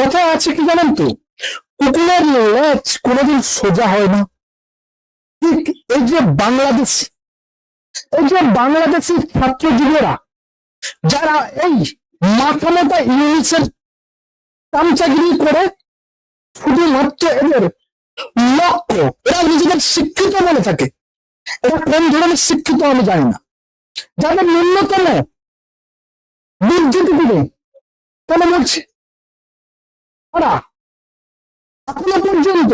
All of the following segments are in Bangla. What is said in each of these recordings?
কথা আছে কি জানেন তো? কুকুরের লেজ কোনোদিন সোজা হয় না। ঠিক এই যে বাংলাদেশ, এই যে বাংলাদেশি ছাত্র যুবরা যারা এই মাথা মোটা ইংলিশের চামচাগিরি করে শুধুমাত্র এদের লক্ষ্য, এরা নিজেদের শিক্ষিত বলে থাকে। এরা কোন ধরনের শিক্ষিত আমি জানি না। যাদের ন্যূনতম বুদ্ধিটুকু নেই কেন বলছি? ওরা এখনও পর্যন্ত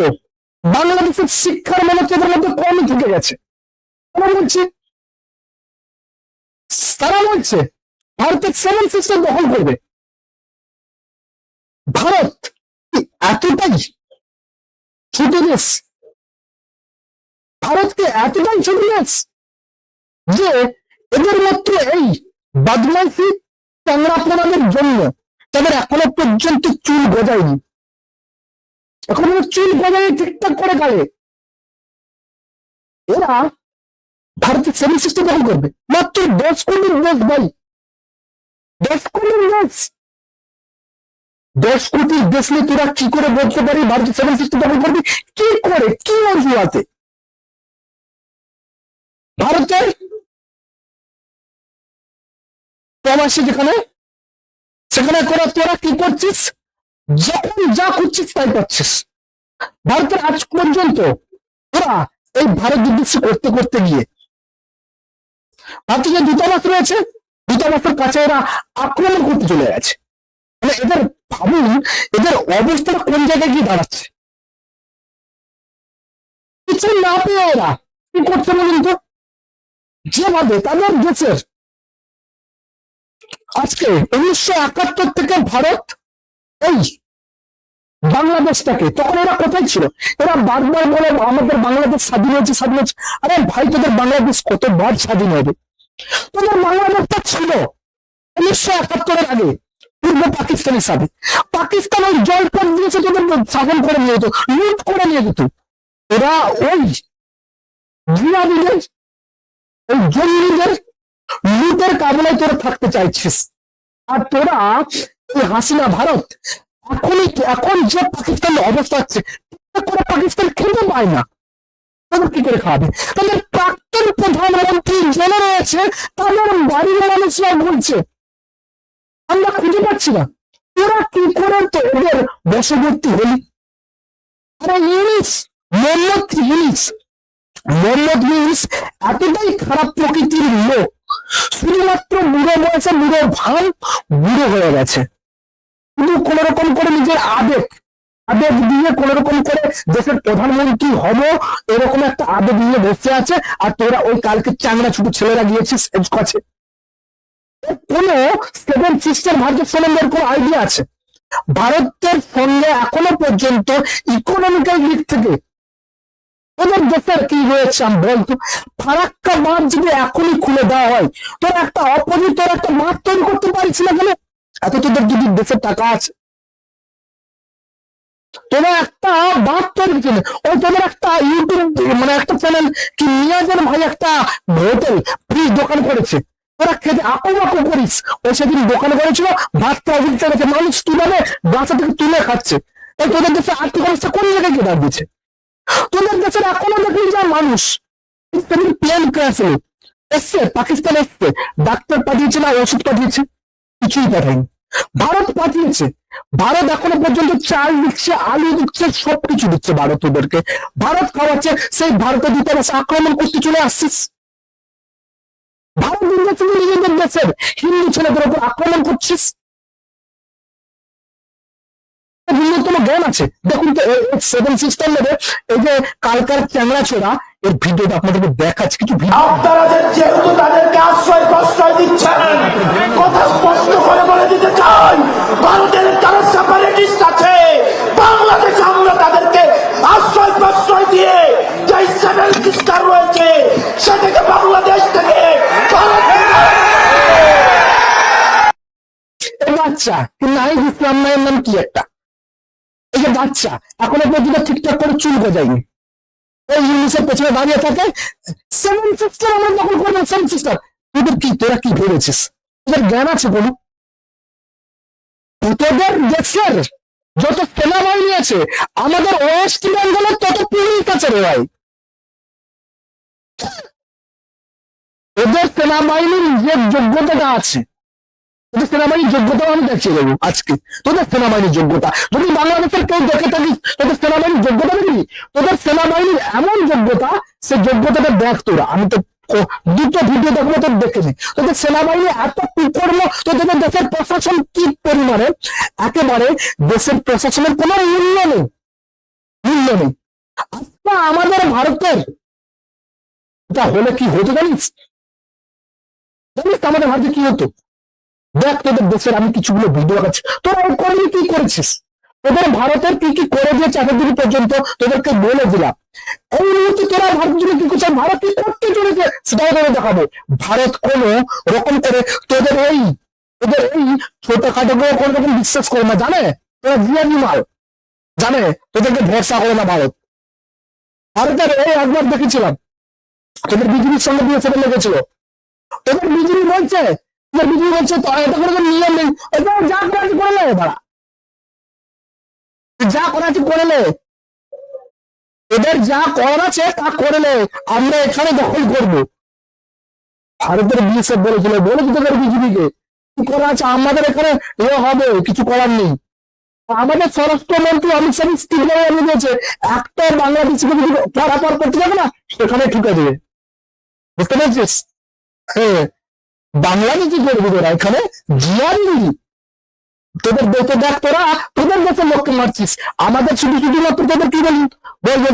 বাংলাদেশের শিক্ষার মানে তাদের মধ্যে কমই থেকে গেছে। তারা বলছে তারা বলছে, ভারতের সেভেন সিস্টেম দখল করবে। ভারত এতটাই ছোট দেশ? ভারতকে এতটাই ছোট দেশ যে এদের মাত্র এই বদমাইশি ট্যাংরাপোড়াদের জন্য তাদের এখনও পর্যন্ত চুল গজায়নি। এখনও চুল গজায় ঠিকঠাক করে গায়ে। এরা ভারতের সেভেন সিস্টেম দখল করবে। মাত্র দশ কোটির দেশ ভাই। দশ কোটির দেশ দশ দেশ নিয়ে তোরা কি করে বলতে পারি? ভারতের সেভেন সিস্টেম দখল করবি? কি করে? কি অর্জু আছে? ভারতের প্রবাসী যেখানে সেখানে করে তোরা কি করছিস? যখন যা করছিস তাই করছিস। ভারতের আজ পর্যন্ত তোরা এই ভারত বিদ্বেষী করতে করতে গিয়ে ভারতের যে দূতাবাস রয়েছে, দূতাবাসের কাছে এরা আক্রমণ করতে চলে গেছে। মানে এদের ভাবুন, এদের অবস্থাটা কোন জায়গায় গিয়ে দাঁড়াচ্ছে? কিছু না পেয়ে এরা কি করছে বলুন তো? যেভাবে তাদের দেশের আজকে উনিশশো একাত্তর থেকে ভারত এই বাংলাদেশটাকে, তখন এরা কোথায় ছিল? এরা বারবার বলে আমাদের বাংলাদেশ স্বাধীন হয়েছে স্বাধীন হয়েছে। আরে ভাই, তোদের বাংলাদেশ কতবার স্বাধীন হবে? তোদের বাংলাদেশটা ছিল উনিশশো একাত্তরের আগে, পূর্ব পাকিস্তানের সাথে পাকিস্তান ওই জলপথ দিয়েছে তোদের শাসন করে নিয়ে যেত, লুট করে নিয়ে যেত। এরা ওই জিয়াদিদের ওই জঙ্গিদের লুটের কামনায় তোরা থাকতে চাইছিস। আর তোরা হাসিনা ভারত, এখনই এখন যে পাকিস্তানের অবস্থা হচ্ছে পাকিস্তান খেতে পায় না। তাদের কি করে খাওয়াবে তাদের প্রাক্তন প্রধানমন্ত্রী জেনে রয়েছে, তাদের বাড়ির মানুষরা বলছে। আমরা খুঁজে পাচ্ছি না। তোরা কি করে তো ওদের বশবর্তী হলি? আরে ইউনিস, মোহাম্মদ ইউনিস। মোহাম্মদ ইউনিস এতটাই খারাপ প্রকৃতির লোক। শুধুমাত্র বুড়ো বয়সে বুড়ো ভান বুড়ো হয়ে গেছে। শুধু কোন রকম করে নিজের আবেগ আবেগ দিয়ে কোন রকম করে দেশের প্রধানমন্ত্রী হব, এরকম একটা আবেগ নিয়ে বসে আছে, আর তোরা ওই কালকে চাংড়া ছোট ছেলেরা গিয়েছিস কাছে। কোন সেভেন সিস্টার ভারতের সম্বন্ধে কোন আইডিয়া আছে? ভারতের সঙ্গে এখনও পর্যন্ত ইকোনমিক্যাল দিক থেকে ওদের দেশের কি রয়েছে আমি বলতো ফারাক্কা মাঠ যদি এখনই খুলে দেওয়া হয় তোর একটা অপোজিট তোর একটা মাঠ তৈরি করতে পারিস না কেন? এত তোদের যদি দেশের টাকা আছে। তোরা একটা বাদ তৈরি কিনে ওই তোদের একটা ইউটিউব মানে একটা চ্যানেল কি নিয়াজের ভাই একটা হোটেল ফ্রি দোকান করেছে। তোরা খেতে আকু আকু করিস। ও সেদিন দোকান করেছিল ভাত প্রবৃত্তি গেছে মানুষ তুলে বাসা থেকে তুলে খাচ্ছে? এই তোদের দেশে আর্থিক অবস্থা কোন জায়গায় গিয়ে দাঁড়িয়েছে? তোদের দেশের এখনও দেখলি যা মানুষ প্লেন ক্র্যাশ এসছে, পাকিস্তান এসছে, ডাক্তার পাঠিয়েছে না, ওষুধ পাঠিয়েছে, কিছুই পাঠায়নি। ভারত পাঠিয়েছে, ভারত এখনও পর্যন্ত চাল দিচ্ছে, আলু দিচ্ছে, সবকিছু দিচ্ছে ভারত ওদেরকে। ভারত খাওয়াচ্ছে সেই ভারতের দূতাবাস আক্রমণ করতে চলে আসছিস ভারত নিজেদের দেশের হিন্দু ছেলেদের উপর আক্রমণ করছিস ন্যূনতম জ্ঞান আছে। দেখুন তো সেভেন সিস্টার নেবে এই যে কালকার চ্যাংড়া ছোড়া এর ভিডিওটা আপনাদেরকে দেখাচ্ছে। কিছু আপনারা যেহেতু তাদেরকে আশ্রয় প্রশ্রয় দিচ্ছেন কথা স্পষ্ট করে বলে দিতে চাই ভারতের যারা সেপারেটিস্ট আছে। বাংলাদেশে আমরা তাদেরকে আশ্রয় প্রশ্রয় দিয়ে যে সেভেন সিস্টার রয়েছে সেটাকে বাংলাদেশ থেকে বাচ্চা নাই ইসলাম নামের নাম কি একটা? এই যে বাচ্চা, এখনও পর্যন্ত ঠিকঠাক করে চুল গজায়নি। এই ইংলিশের পেছনে দাঁড়িয়ে থাকে সেভেন সিস্টার আমরা দখল করব সেভেন সিস্টার তোদের কি, তোরা কি ভেবেছিস? তোদের জ্ঞান আছে বলো? তোদের দেশের যত সেনাবাহিনী আছে, আমাদের ওয়েস্ট বেঙ্গলের তত পুলিশ আছে রে ভাই। ওদের সেনাবাহিনীর যে যোগ্যতাটা আছে তোদের সেনাবাহিনীর যোগ্যতা আমি দেখিয়ে দেবো আজকে। তোদের সেনাবাহিনীর যোগ্যতা। যদি বাংলাদেশের কেউ দেখে থাকিস তোদের সেনাবাহিনীর যোগ্যতা দেখবি? তোদের সেনাবাহিনীর এমন যোগ্যতা, সে যোগ্যতাটা দেখ তোরা। আমি তো দুটো ভিডিও দেখব, তোর দেখে নি। তোদের সেনাবাহিনী এত কুকর্ম তো তোদের দেশের প্রশাসন কি পরিমাণে? একেবারে দেশের প্রশাসনের কোনো মূল্য নেই। মূল্য নেই। আচ্ছা আমাদের ভারতের এটা হলে কি হতো জানিস? জানিস আমাদের ভারতে কি হতো? দেখ তোদের দেশের আমি কিছুগুলো ভিডিও দেখাচ্ছি তোরা ওই কি করেছিস? তোদের ভারতের কি কি করে দিয়েছে এতদিন পর্যন্ত তোদেরকে বলে দিলাম। এই মুহূর্তে তোরা ভারত জুড়ে কি করছে ভারত কি করতে চলেছে? সেটাও তোদের দেখাবো। ভারত কোন রকম করে তোদের এই তোদের এই ছোটখাটো করে কোন রকম বিশ্বাস করে না, জানে? তোরা জিয়ানি মাল জানে? তোদেরকে ভরসা করে না ভারত। ভারতের এই একবার দেখেছিলাম। তোদের বিজেপির সঙ্গে দিয়ে সেটা লেগেছিল। তোদের বিজেপি বলছে বলছে এটা কোনো নিয়ম নেই যা করা আছে করে নেবে ভাড়া যা করা আছে করে নে। এদের যা করার আছে তা করে নে। আমরা এখানে দখল করব। ভারতের বিএসএফ বলেছিল বলেছি তোদের বিজেপিকে কি করা আছে? আমাদের এখানে এ হবে, কিছু করার নেই। আমাদের স্বরাষ্ট্রমন্ত্রী অমিত শাহ স্টিল দিয়েছে। একটা বাংলাদেশকে যদি পরাপর করতে যাবে না সেখানে ঠুকে দেবে। বুঝতে পেরেছিস? হ্যাঁ। বাংলাদেশি করবি তোরা এখানে জিয়ারি তোদের দেখে দেখ তোরা, তোদের দেশে লোককে মারছিস। আমাদের শুধু শুধুমাত্র তোদের কি বলব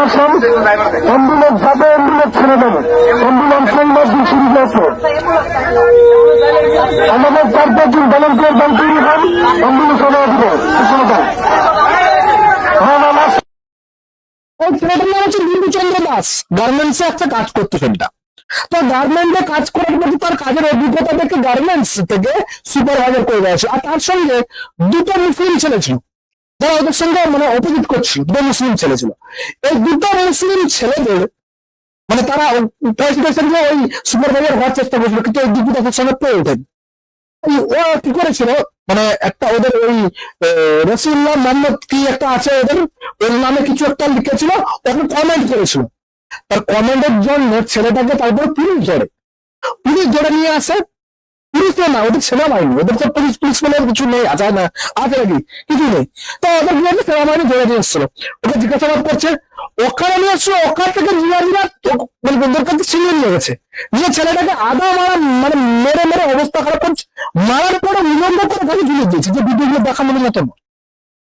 অন্বেষণ অ্যাম্বুলেন্স যাবে অ্যাম্বুলেন্স ছেড়ে দেবে অ্যাম্বুলেন্স নম্বর শুরু হয়েছে আমাদের চার পাঁচজন ভলেন্টিয়ার দল তৈরি হন অ্যাম্বুলেন্স চলে আসবে হ্যাঁ গার্মেন্টসে একটা কাজ তো কাজ কাজের থেকে গার্মেন্টস থেকে। আর তার সঙ্গে দুটো মুসলিম ছেলে ছিল যারা ওদের সঙ্গে মানে অপোজিট করছিল দুটো মুসলিম ছেলে ছিল। এই দুটো মুসলিম ছেলেদের মানে তারা প্রেসিডেন্ট ওই সুপারভাইজার হওয়ার চেষ্টা করছিল কিন্তু ওই দুটো তাদের সঙ্গে পেয়ে ওঠেন। এই ও কি করেছিল মানে একটা ওদের ওই রসুল্লাহ মোহাম্মদ কি একটা আছে ওদের, ওর নামে কিছু একটা লিখেছিল ওকে কমেন্ট করেছিল। তার কমেন্টের জন্য ছেলেটাকে তারপর পুলিশ ধরে। পুলিশ ধরে নিয়ে আসে পুলিশ না ওদের সেনাবাহিনী ওদের তো পুলিশ পুলিশ বলে কিছু নেই আছে না আছে নাকি? কিছু নেই। তো ওদের হয়েছে সেনাবাহিনী ধরে নিয়ে এসেছিল। ওকে জিজ্ঞাসাবাদ করছে ওখানে নিয়ে এসছো ওখান থেকে জিয়াদিরা মানে ওদের কাছে ছিনিয়ে নিয়ে গেছে। নিয়ে ছেলেটাকে আদা মারা মানে মেরে মেরে অবস্থা খারাপ করছে, মারার পরে নিবন্ধ করে তাকে ঝুলিয়ে দিয়েছে, যে ভিডিওগুলো দেখানোর মতন নয়।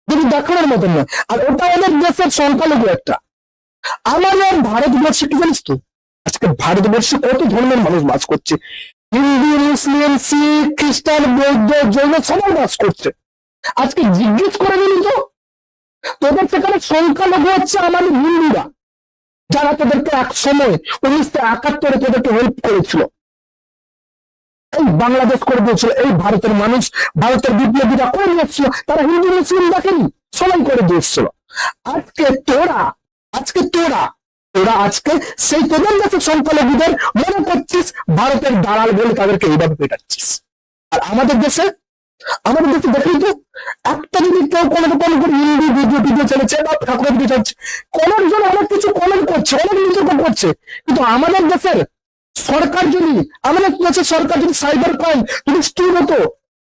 যদি দেখানোর মতন নয়। আর ওটা ওদের দেশের সংখ্যালঘু একটা। আমাদের ভারতবর্ষে কি জানিস তো? আজকে ভারতবর্ষে কত ধর্মের মানুষ বাস করছে? হিন্দু, মুসলিম, শিখ, খ্রিস্টান, বৌদ্ধ জৈন সবাই বাস করছে। আজকে জিজ্ঞেস করে নিলি তো? তোদের সেখানে সংখ্যালঘু হচ্ছে আমাদের হিন্দুরা, যারা তোদেরকে এক সময় উনিশশো একাত্তরে তোদেরকে হেল্প করেছিল। এই বাংলাদেশ করে দিয়েছিল, এই ভারতের মানুষ, ভারতের বিপ্লবীরা করে নিয়েছিল, তারা হিন্দু, মুসলিম দেখেনি, সবাই করে দিয়েছিল। আজকে তোরা আজকে তোরা তোরা আজকে সেই তোদের কাছে সংখ্যালঘুদের মনে করছিস, ভারতের দালাল বলে তাদেরকে এইভাবে পেটাচ্ছিস। আর আমাদের দেশে আমাদের দেশে দেখলি তো, একটা যদি কেউ কোনো রকম করে হিন্দি ভিডিও ভিডিও চলেছে বা ঠাকুরের ভিডিও চলছে কোন জন অনেক কিছু কমেন্ট করছে, অনেক বিতর্ক করছে। কিন্তু আমাদের দেশের সরকার যদি, আমাদের দেশের সরকার যদি সাইবার ক্রাইম যদি স্ট্রিম হতো,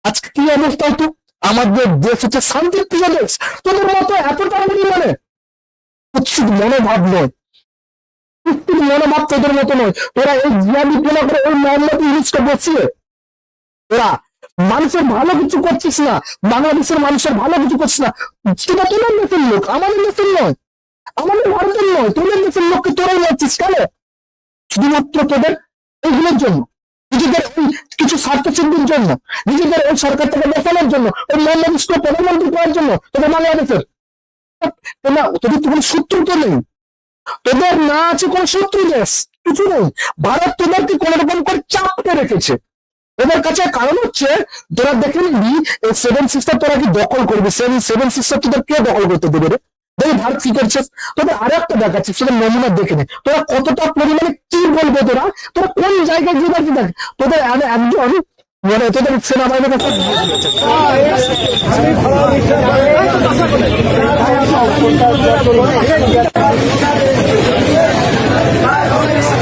আজকে কি অবস্থা হতো? আমাদের দেশ হচ্ছে শান্তির প্রিয় দেশ। তোদের মতো এতটা পরিমাণে কুৎসিত মনোভাব নয়। কুস্তির মনোভাব তোদের মতো নয়। তোরা এই জিয়া ডিপ্লোমা করে ওই মোহাম্মদ ইউনুসকে বসিয়ে, তোরা মানুষের ভালো কিছু করছিস না, বাংলাদেশের মানুষের ভালো কিছু করছিস না, সেটা তোদের দেশের লোক, আমাদের দেশের নয়। আমাদের ভারতের নয়, তোদের দেশের লোককে তোরাই মারছিস কেন? শুধুমাত্র তোদের এইগুলোর জন্য, নিজেদের ওই কিছু স্বার্থ সিদ্ধির জন্য, নিজেদের ওই সরকার থেকে বসানোর জন্য, ওই মোহাম্মদ ইসলাম প্রধানমন্ত্রী করার জন্য তোদের বাংলাদেশের। না তোদের তো কোনো শত্রু তো নেই। তোদের না আছে কোন শত্রু দেশ কিছু নেই। ভারত তোদেরকে কোন রকম করে চাপতে রেখেছে। ওদের কাছে কারণ হচ্ছে, তোরা দেখে নিবি এই সেভেন সিস্টার তোরা কি দখল করবি? সেভেন সেভেন সিস্টার তোদের কে দখল করতে দেবে রে? দেখি ভারত কি করছে। তোদের আরও একটা দেখাচ্ছে, সেটা নমুনা দেখে নে। তোরা কতটা পরিমাণে কি বলবে তোরা? তোরা কোন জায়গায় গিয়ে দেখি দেখ? তোদের এক- একজন মানে তোদের সেনাবাহিনীর কাছে বলছি রিক্সা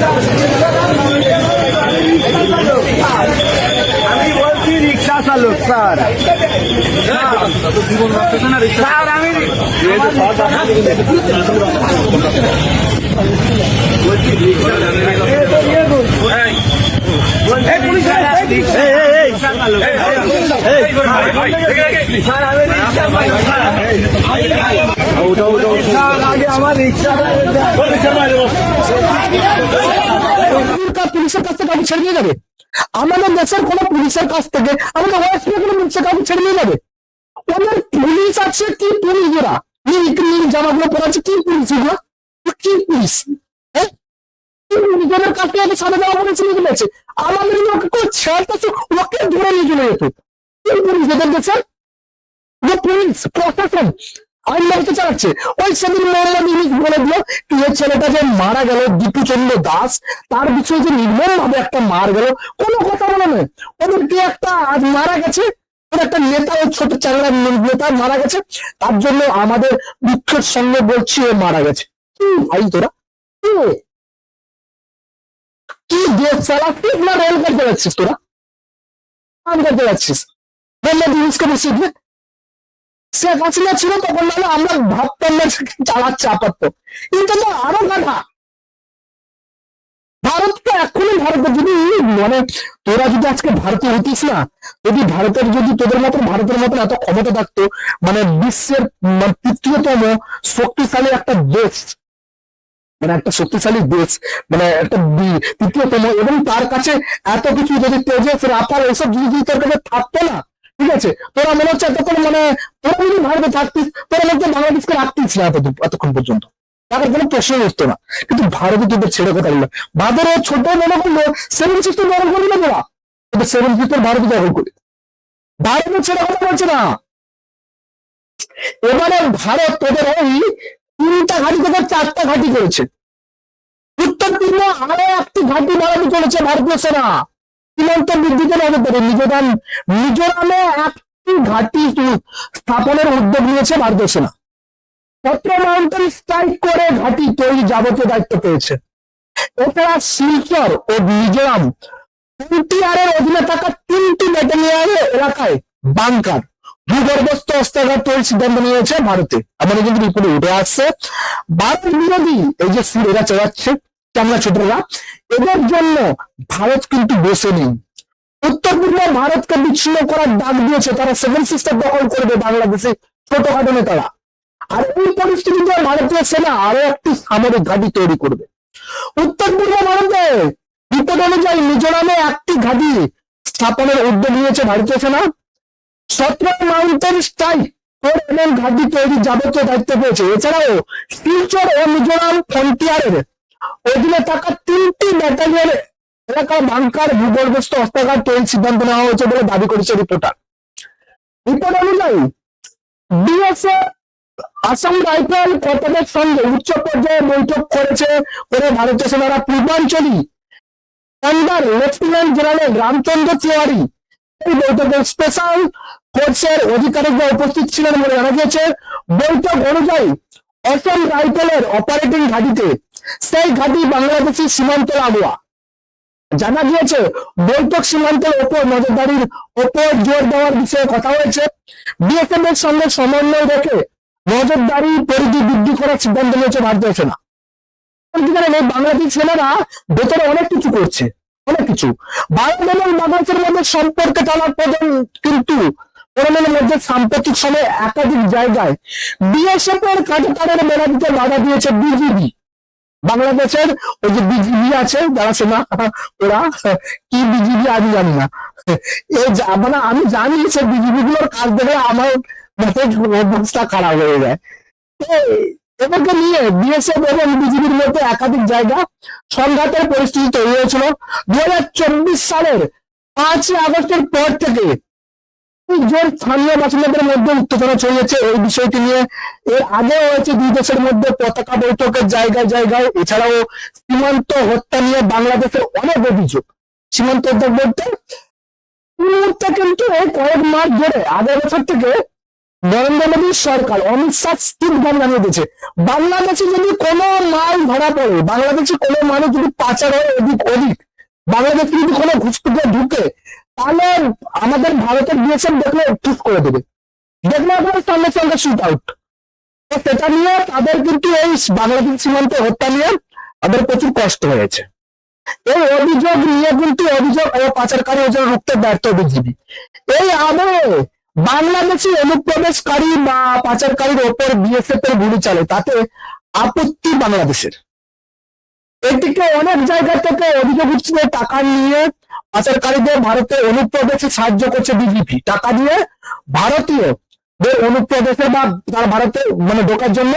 চালক স্যার স্যার আমি এই পুলিশ, এই, এই, এই, এই, রিক্সা চালক। এই, স্যার, আমি রিক্সা চালক, স্যার। স্যার, আগে আমার রিক্সা পুলিশের কাছ থেকে কাউকে ছেড়ে যাবে? আমাদের দেশের কোন পুলিশের কাছ থেকে আমাদের ওয়েস্ট বেঙ্গল পুলিশের কাউকে ছেড়ে নিয়ে যাবে? ওদের পুলিশ আছে, কি পুলিশ ওরা? জামাগুলো পরে আছে কি পুলিশ ওগুলো কি পুলিশ? নিজেদের সাদা দিয়েছে আমাদের নিয়ে কি পুলিশ ওদের পুলিশ আইন ব্যবস্থা চালাচ্ছে। ওই সেদিন মোহাম্মদ ইউনিস বলে দিল কি ওই ছেলেটা যে মারা গেল দীপুচন্দ্র দাস, তার বিষয়ে যে নির্মম ভাবে একটা মার গেল, কোনো কথা বলে নয় ওদেরকে একটা আজ মারা গেছে একটা নেতা ছোট চাংড়া নেতা মারা গেছে, তার জন্য আমাদের দুঃখের সঙ্গে বলছি, ও মারা গেছে। কি ভাই তোরা? কি? কি দেশ চালাচ্ছিস না রেল করতে যাচ্ছিস তোরা? কাম করতে যাচ্ছিস। ইউনুসকে বসিয়ে দিয়ে শেখ হাসিনা ছিল তখন নাহলে আমরা ভাবতাম না চালাচ্ছে আপাতত। কিন্তু তো আরও গাধা ভারতকে এখনই ভারতের যদি মানে তোরা যদি আজকে ভারতে হতিস না, যদি ভারতের, যদি তোদের মতো ভারতের মতন এত ক্ষমতা থাকতো মানে বিশ্বের মানে তৃতীয়তম শক্তিশালী একটা দেশ মানে একটা শক্তিশালী দেশ মানে একটা তৃতীয়তম, এবং তার কাছে এত কিছু যদি তেজস রাফাল এসব যদি তোর কাছে থাকতো না ঠিক আছে? তোরা মনে হচ্ছে এতক্ষণ মানে তোরা যদি ভারতে থাকতিস, তোরা মধ্যে বাংলাদেশকে রাখতিস না এতক্ষণ পর্যন্ত। তাদের কোনো প্রশ্ন উঠতো না। কিন্তু ভারতে তোদের ছেড়ে কথা বলল। ও ছোট মনে করল সেভেন সিস্টেম দখল করবি না তোরা। তোদের সেভেন সিস্টেম ভারতে দখল করি ভারতের ছেড়ে কথা বলছে না। এবারে ভারত তোদের ওই তিনটা ঘাটি থেকে চারটা ঘাটি করেছে। উত্তর তীরে আরও একটি ঘাটি বাড়াতে চলেছে ভারতীয় সেনা। সীমান্ত বৃদ্ধিতে নজরদারি মিজোরাম, মিজোরামে একটি স্থাপনের উদ্যোগ নিয়েছে ভারতীয় সেনা। পত্র মাউন্টেন স্ট্রাইক করে ঘাটি তৈরি যাবতীয় দায়িত্ব পেয়েছে। এছাড়া শিলচর ও মিজোরাম এনটিআর এর অধীনে থাকা তিনটি ব্যাটালিয়নের এলাকায় বাংকার, ভূগর্ভস্থ অস্ত্রাগার তৈরির সিদ্ধান্ত নিয়েছে ভারতে। আমাদের কিন্তু রিপোর্টে উঠে আসছে। ভারত বিরোধী এই যে সুর, এরা চালাচ্ছে চামড়া ছোটরা এদের জন্য ভারত কিন্তু বসে নেই। উত্তর পূর্ব ভারতকে বিচ্ছিন্ন করার ডাক দিয়েছে তারা সেভেন সিস্টার দখল করবে বাংলাদেশে ছোটখাটো নেতারা। আর এই পরিস্থিতিতে ভারতীয় সেনা আরও একটি সামরিক ঘাঁটি তৈরি করবে। উত্তর পূর্ব ভারতে রিপোর্ট অনুযায়ী মিজোরামে একটি ঘাঁটি স্থাপনের উদ্যোগ নিয়েছে ভারতীয় সেনা। সতেরো মাউন্টেন স্ট্রাইক ফোর ঘাঁটি তৈরি যাবতীয় দায়িত্ব পেয়েছে। এছাড়াও শিলচর ও মিজোরাম ফ্রন্টিয়ারের অধীনে থাকা তিনটি ব্যাটালিয়ন এলাকার বাংকার ভূগর্ভস্থ অস্ত্রাগার তৈরির সিদ্ধান্ত নেওয়া হয়েছে বলে দাবি করেছে রিপোর্টার রিপোর্ট অনুযায়ী আসাম রাইফেল কর্তনের সঙ্গে উচ্চ পর্যায়ে বৈঠক করেছে করে ভারতীয় সেনারা পূর্বাঞ্চলী commander lieutenant general Ramchandra Tiwari এই বৈঠকে স্পেশাল ফোর্সের আধিকারিকরা উপস্থিত ছিলেন বলে জানা গিয়েছে। বৈঠক অনুযায়ী, অসম রাইফেলের অপারেটিং ঘাঁটিতে সেই ঘাঁটি বাংলাদেশি সীমান্ত লাগোয়া। জানা গিয়েছে, বৈঠক সীমান্তের ওপর নজরদারির ওপর জোর দেওয়ার বিষয়ে কথা হয়েছে। বিএসএফ এর সঙ্গে সমন্বয় রেখে নজরদারি পরিধি বৃদ্ধি করার সিদ্ধান্ত নিয়েছে ভারতীয় সেনা। বাংলাদেশ সেনারা ভেতরে অনেক কিছু করছে, অনেক কিছু। ভারত এবং বাংলাদেশের মধ্যে সম্পর্কে টানার প্রধান কিন্তু করোনার মধ্যে সাম্প্রতিক সময়ে একাধিক জায়গায় বিএসএফ এর কাটাতারের মেলা দিতে বাধা দিয়েছে বিজিবি। বাংলাদেশের ওই যে বিজিবি আছে, যারা সেনা, ওরা কি বিজিবি আমি জানি না। এই মানে আমি জানি সে বিজিবি গুলোর কাজ দেখে আমার অবস্থা খারাপ হয়ে যায়। তো এদেরকে নিয়ে বিএসএফ এবং বিজিবির মধ্যে একাধিক জায়গা সংঘাতের পরিস্থিতি তৈরি হয়েছিল। দু হাজার চব্বিশ সালের পাঁচই আগস্টের পর থেকে যে স্থানীয় বাসিন্দাদের মধ্যে উত্তেজনা ছড়িয়েছে। এই বিষয়টি নিয়ে এর আগেও হয়েছে দুই দেশের মধ্যে পতাকা বৈঠকের জায়গায় জায়গায়। এছাড়াও সীমান্ত হত্যা নিয়ে বাংলাদেশের অনেক অভিযোগ। সীমান্ত হত্যা বলতে মুহূর্তে কিন্তু এই কয়েক মাস ধরে আগের বছর থেকে নরেন্দ্র মোদীর সরকার অমিত শাহ স্থির ভাব জানিয়ে দিয়েছে। বাংলাদেশে যদি কোনো মাল ধরা পড়ে, বাংলাদেশে কোনো মানুষ যদি পাচার হয় এদিক ওদিক বাংলাদেশে যদি কোনো ঘুষপেটে ঢুকে তাহলে আমাদের ভারতের বিএসএফ দেখলে ঠিক করে দেবে। দেখলে আপনার সঙ্গে সঙ্গে শুট আউট সেটা নিয়ে তাদের কিন্তু এই বাংলাদেশ সীমান্তে হত্যা নিয়ে তাদের প্রচুর কষ্ট হয়েছে। এই অভিযোগ নিয়ে কিন্তু অভিযোগ ও পাচারকারী অভিযোগ রুখতে ব্যর্থ বিজিবি এই আবহে বাংলাদেশি অনুপ্রবেশকারী বা পাচারকারীর ওপর বিএসএফ এর গুলি চালে তাতে আপত্তি বাংলাদেশের। এদিকে অনেক জায়গা থেকে অভিযোগ উঠছে টাকা নিয়ে পাচারকারীদের ভারতে অনুপ্রবেশে সাহায্য করছে বিজেপি টাকা দিয়ে ভারতীয় অনুপ্রবেশে বা তারা ভারতে মানে ঢোকার জন্য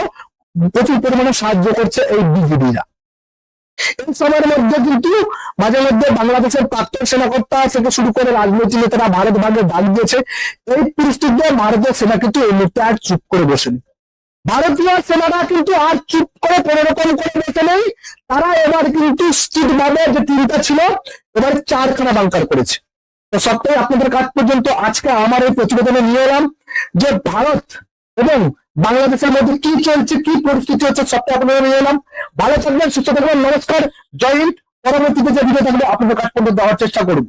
প্রচুর পরিমাণে সাহায্য করছে এই বিজেপিরা এই সময়ের মধ্যে কিন্তু মাঝে মধ্যে বাংলাদেশের প্রাক্তন সেনাকর্তা থেকে শুরু করে রাজনৈতিক নেতারা ভারত ভাগে ডাক দিয়েছে। এই পরিস্থিতিতে ভারতের সেনা কিন্তু এই মুহূর্তে আর চুপ করে বসেনি। ভারতীয় সেনারা কিন্তু আর চুপ করে কোনো রকম করে বসে নেই। তারা এবার কিন্তু স্থির ভাবে যে তিনটা ছিল, এবার চারখানা বাংকার করেছে। তো সবটাই আপনাদের কাজ পর্যন্ত আজকে আমার এই প্রতিবেদনে নিয়ে এলাম যে ভারত এবং বাংলাদেশের মধ্যে কি চলছে, কি পরিস্থিতি হচ্ছে সবটা আপনাদের নিয়ে এলাম। ভালো থাকবেন, সুস্থ থাকবেন, নমস্কার, জয় হিন্দ। পরবর্তীতে যে ভিডিও থাকবে আপনাদের কাছ পর্যন্ত দেওয়ার চেষ্টা করব।